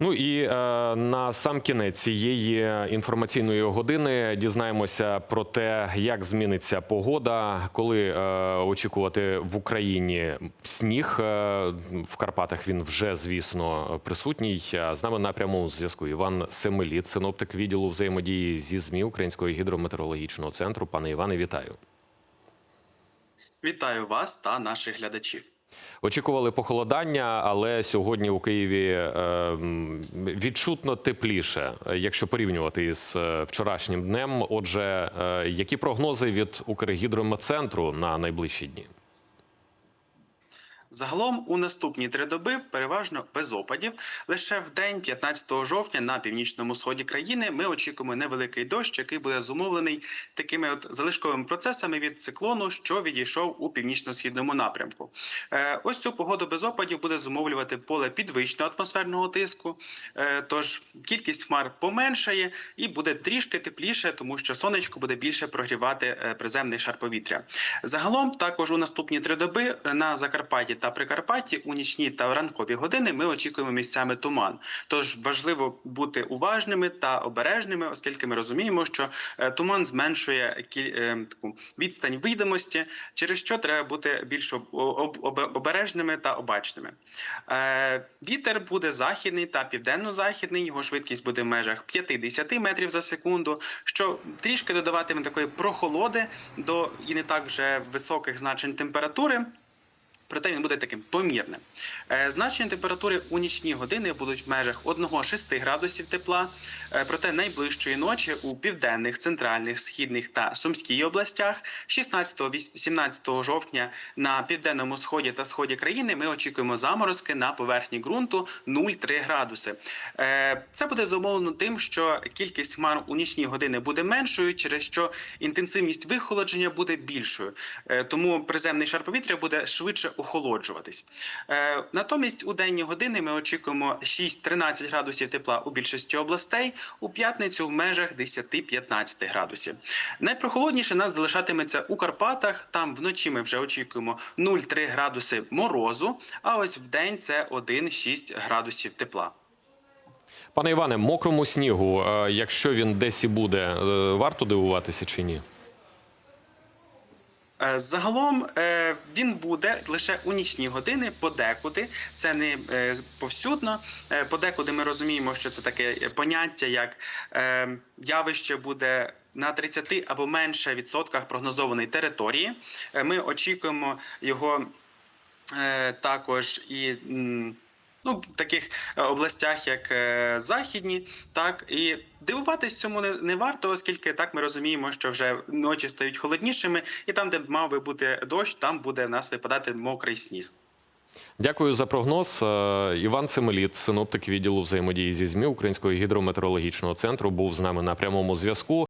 Ну і е, на сам кінець цієї інформаційної години дізнаємося про те, як зміниться погода, коли е, очікувати в Україні сніг. Е, в Карпатах він вже, звісно, присутній. З нами на прямому зв'язку Іван Семеліт, синоптик відділу взаємодії зі ЗМІ Українського гідрометеорологічного центру. Пане Іване, вітаю. Вітаю вас та наших глядачів. Очікували похолодання, але сьогодні у Києві е, відчутно тепліше, якщо порівнювати із е, вчорашнім днем. Отже, е, які прогнози від Укргідрометцентру на найближчі дні? Загалом у наступні три доби переважно без опадів. Лише в день 15 жовтня на північному сході країни ми очікуємо невеликий дощ, який буде зумовлений такими от залишковими процесами від циклону, що відійшов у північно-східному напрямку. Е, ось цю погоду без опадів буде зумовлювати поле підвищеного атмосферного тиску. Е, тож кількість хмар поменшає і буде трішки тепліше, тому що сонечко буде більше прогрівати е, приземний шар повітря. Загалом, також у наступні три доби на Закарпатті та Прикарпатті у нічні та ранкові години ми очікуємо місцями туман. Тож важливо бути уважними та обережними, оскільки ми розуміємо, що е, туман зменшує е, таку відстань видимості, через що треба бути більш об- об- об- обережними та обачними. Е, Вітер буде західний та південно-західний. Його швидкість буде в межах 50 метрів за секунду, що трішки додаватиме такої прохолоди до і не так вже високих значень температури. Проте він буде таким помірним. Е, значення температури у нічні години будуть в межах 1-6 градусів тепла. Е, проте найближчої ночі у південних, центральних, східних та сумській областях 16-17 жовтня на південному сході та сході країни ми очікуємо заморозки на поверхні ґрунту 0,3 градуси. Е, Це буде зумовлено тим, що кількість хмар у нічні години буде меншою, через що інтенсивність вихолодження буде більшою. Тому приземний шар повітря буде швидше охолоджуватись. Е, Натомість у денні години ми очікуємо 6-13 градусів тепла у більшості областей, у п'ятницю в межах 10-15 градусів. Найпрохолодніше нас залишатиметься у Карпатах. Там вночі ми вже очікуємо 0,3 градуси морозу, а ось в день це 1-6 градусів тепла. Пане Іване, мокрому снігу, е, якщо він десь і буде, е, варто дивуватися чи ні? Е, Загалом е, він буде лише у нічні години, подекуди. Це не е, повсюдно. Подекуди ми розуміємо, що це таке поняття, як явище буде. На 30 або менше відсотках прогнозованої території ми очікуємо його також і ну, в таких е, областях, як е, західні, так і дивуватись цьому не, не варто, оскільки так ми розуміємо, що вже ночі стають холоднішими, і там, де мав би бути дощ, там буде в нас випадати мокрий сніг. Дякую за прогноз. Е, Іван Семеліт, синоптик відділу взаємодії зі ЗМІ Українського гідрометеорологічного центру, був з нами на прямому зв'язку.